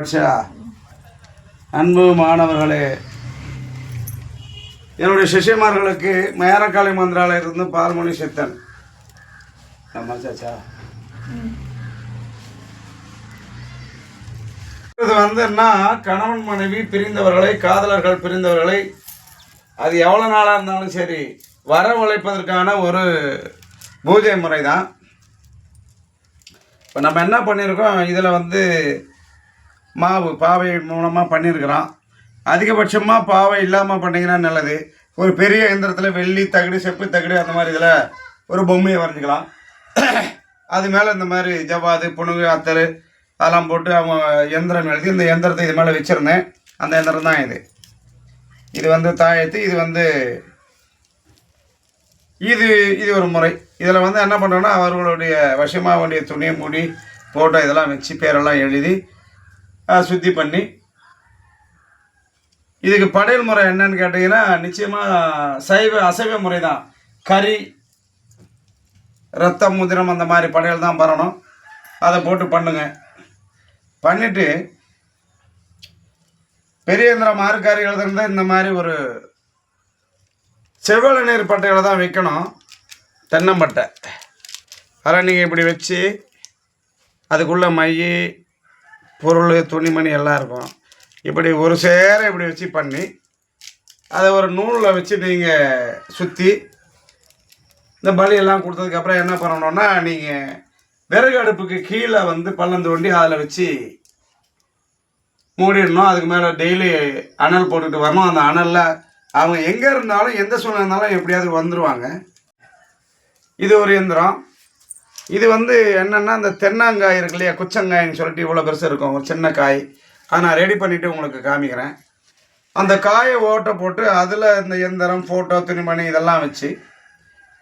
அச்சா அன்பு மாணவர்களே என்னுடைய சிஷ்யமார்களுக்கு மேரக்காளி மந்திராலயிலிருந்து பால்மணி சித்தன். சாச்சா. இது வந்து என்ன கணவன் மனைவி பிரிந்தவர்களை காதலர்கள் பிரிந்தவர்களை அது எவ்வளோ நாளாக இருந்தாலும் சரி வரவழைப்பதற்கான ஒரு பூஜை முறை தான் இப்போ நம்ம என்ன பண்ணியிருக்கோம் இதில் வந்து மாவு பாவை மூலமாக பண்ணியிருக்கிறான் அதிகபட்சமாக பாவை இல்லாமல் பண்ணிங்கன்னா நல்லது. ஒரு பெரிய எந்திரத்தில் வெள்ளி தகடு செப்பு தகடு அந்த மாதிரி இதில் ஒரு பொம்மையை வரைஞ்சிக்கலாம். அது மேலே இந்த மாதிரி ஜவாது புணுகு அத்தர் அதெல்லாம் போட்டு அவங்க எந்திரம் எழுதி இந்த எந்திரத்தை இது மேலே வச்சுருந்தேன். அந்த எந்திரம் தான் இது. இது வந்து தாயத்து இது வந்து இது இது ஒரு முறை. இதில் வந்து என்ன பண்ணுறோன்னா அவர்களுடைய வசமாக வேண்டிய துணியை மூடி ஃபோட்டோ இதெல்லாம் வச்சு பேரெல்லாம் எழுதி சுத்தி பண்ணி. இதுக்கு படையல் முறை என்னன்னு கேட்டிங்கன்னா நிச்சயமாக சைவ அசைவ முறை தான் கறி ரத்தம் முதிரம் அந்த மாதிரி படையல் தான் பரணும் அதை போட்டு பண்ணுங்க. பண்ணிவிட்டு பெரியந்திரம் ஆறுக்காரி எழுதுறது இந்த மாதிரி ஒரு செவ்வள நீர் பட்டையில் தான் வைக்கணும். தென்னம்பட்டை அதெல்லாம் நீங்கள் இப்படி வச்சு அதுக்குள்ளே மை பொருள் துணிமணி எல்லாம் இருக்கும். இப்படி ஒரு சேர இப்படி வச்சு பண்ணி அதை ஒரு நூலில் வச்சு நீங்கள் சுற்றி இந்த பலியெல்லாம் கொடுத்ததுக்கப்புறம் என்ன பண்ணணும்னா நீங்கள் விறகு அடுப்புக்கு கீழே வந்து பள்ளம் தோண்டி அதில் வச்சு மூடிடணும். அதுக்கு மேலே டெய்லி அனல் போட்டுக்கிட்டு வரணும். அந்த அனலில் அவங்க எங்கே இருந்தாலும் எந்த சூழ்நிலை இருந்தாலும் எப்படியாவது வந்துடுவாங்க இது ஒரு இயந்திரம். இது வந்து என்னென்னா இந்த தென்னாங்காய் இருக்கு இல்லையா குச்சங்காய்ன்னு சொல்லிட்டு இவ்வளோ பெருசு இருக்கும். ஒரு சின்ன காய். அதை நான் ரெடி பண்ணிவிட்டு உங்களுக்கு காமிக்கிறேன். அந்த காயை ஓட்டை போட்டு அதில் இந்த எந்திரம் ஃபோட்டோ துணிமணி இதெல்லாம் வச்சு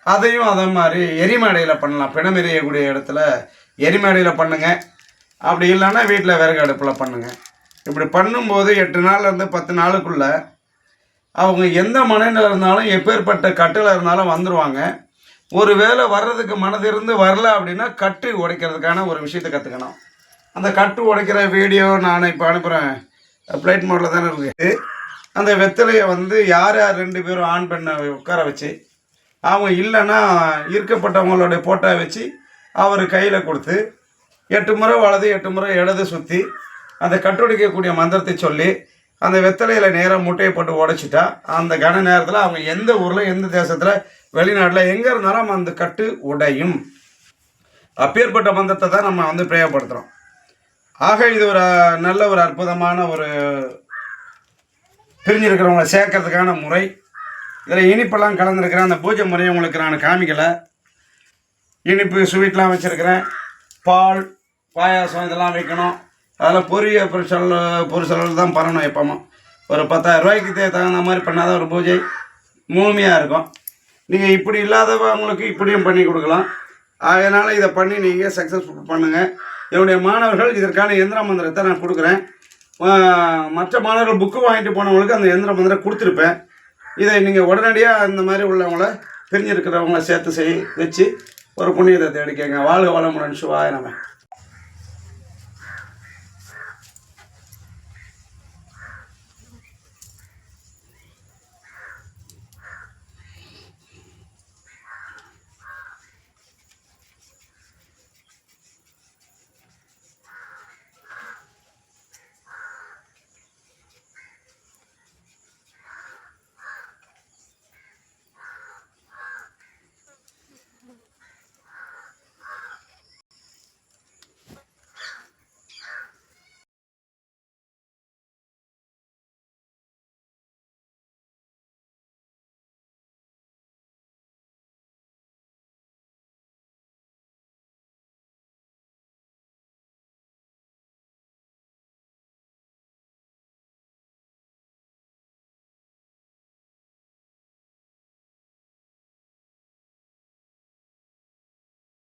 அதையும் அதே மாதிரி எரிமேடையில் பண்ணலாம். பிணம் எரியக்கூடிய இடத்துல எரிமேடையில் பண்ணுங்கள் அப்படி இல்லைன்னா வீட்டில் விறகு அடுப்பில் பண்ணுங்கள் இப்படி பண்ணும்போது எட்டு நாள்லேருந்து பத்து நாளுக்குள்ளே அவங்க எந்த மனையில் இருந்தாலும் எப்பேற்பட்ட கட்டில் இருந்தாலும் வந்துடுவாங்க ஒரு வேளை வர்றதுக்கு மனதிருந்து வரல அப்படின்னா கட்டு உடைக்கிறதுக்கான ஒரு விஷயத்தை கற்றுக்கணும் அந்த கட்டு உடைக்கிற வீடியோ நான் இப்போ அனுப்புகிறேன் பிளைட் மோடில் தானே இருக்குது அந்த வெத்தலையை வந்து யார் யார் ரெண்டு பேரும் ஆண் பெண்ணை உட்கார வச்சு அவங்க இல்லைன்னா இருக்கப்பட்டவங்களோட போட்டோ வச்சு அவர் கையில் கொடுத்து எட்டு முறை வலது எட்டு முறை இடது சுற்றி அந்த கட்டுடைக்கக்கூடிய மந்திரத்தை சொல்லி அந்த வெத்தலையில் நேராக முட்டையை போட்டு உடைச்சிட்டா அந்த கன நேரத்தில் அவங்க எந்த ஊரில் எந்த தேசத்தில் வெளிநாட்டில் எங்கே இருந்தாலும் அந்த கட்டு உடையும். அப்பேற்பட்ட பந்தத்தை தான் நம்ம வந்து பிரயோகப்படுத்துகிறோம் ஆக இது ஒரு நல்ல ஒரு அற்புதமான ஒரு பிரிஞ்சிருக்கிறவங்களை சேர்க்கறதுக்கான முறை. இதில் இனிப்பெல்லாம் கலந்துருக்கிறேன் அந்த பூஜை முறையை உங்களுக்கு நான் காமிக்கலை. இனிப்பு ஸ்வீட்லாம் வச்சுருக்கிறேன். பால் பாயாசம் இதெல்லாம் வைக்கணும். அதெல்லாம் பொரிய பொருள் பொருள் தான் பண்ணணும் எப்போமோ ஒரு பத்தாயிரம் ரூபாய்க்கு தகுந்த மாதிரி பண்ணாதான் ஒரு பூஜை. முழுமையாக இருக்கும். நீங்கள் இப்படி இல்லாதவங்களுக்கு இப்படியும் பண்ணி கொடுக்கலாம். அதனால் இதை பண்ணி நீங்கள் சக்ஸஸ்ஃபுல் பண்ணுங்கள் என்னுடைய மாணவர்கள் இதற்கான எந்திர மந்திரத்தை நான் கொடுக்குறேன். மற்ற மாணவர்கள் புக்கு வாங்கிட்டு போனவங்களுக்கு அந்த எந்திர மந்திரம் கொடுத்துருப்பேன். இதை நீங்கள் உடனடியாக அந்த மாதிரி உள்ளவங்கள தெரிஞ்சிருக்கிறவங்கள சேர்த்து செய் வச்சு ஒரு புண்ணியத்தை தேடிக்கங்க. வாழ்க வளமுடன் சிவாய நம்ம